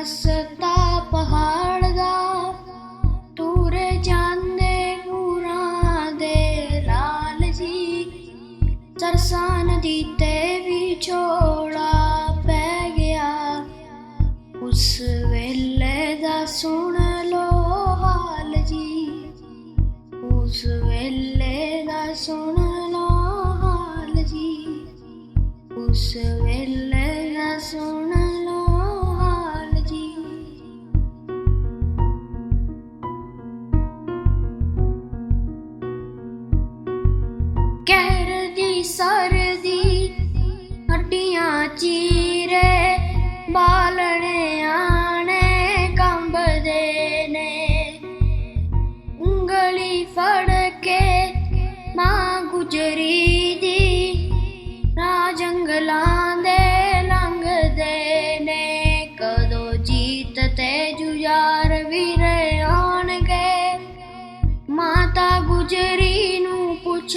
ਰਸਤਾ ਪਹਾੜ ਦਾ ਤੂਰੇ ਜਾਂਦੇ ਪੂਰਾ ਦੇ ਲਾਲ ਜੀ। ਸਰਸਾ ਨਦੀ ਤੇ ਵੀ ਛੋੜਾ ਪੈ ਗਿਆ। ਉਸ ਵੇਲੇ ਦਾ ਸੁਣ ਲੋ ਜੀ। ਉਸ ਵੇਲੇ ਦਾ ਸੁਣ ਕਹਿਰ ਦੀ ਸਰਦੀ, ਹੱਡੀਆਂ ਚੀਰੇ, ਬਾਲਣੇ ਆਣੇ ਕੰਬਦੇ ਨੇ। ਉਂਗਲੀ ਫੜ ਕੇ ਮਾਂ ਗੁਜਰੀ ਦੀ ਰਾਹ ਜੰਗਲਾਂ ਦੇ ਲੰਘਦੇ ਨੇ। ਕਦੋਂ ਜੀਤ ਤੇ ਜੁਝਾਰ ਵੀਰੇ ਆਉਣਗੇ? ਮਾਤਾ ਗੁਜਰੀ ਨੂੰ ਪੁੱਛ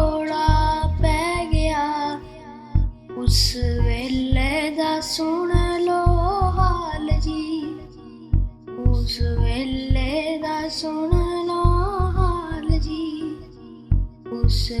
ਸੁਣ ਲੋ ਹਾਲ ਜੀ। ਉਸ ਵੇਲੇ ਦਾ ਸੁਣ ਲੋ ਹਾਲ ਜੀ। ਉਸ ਵੇਲੇ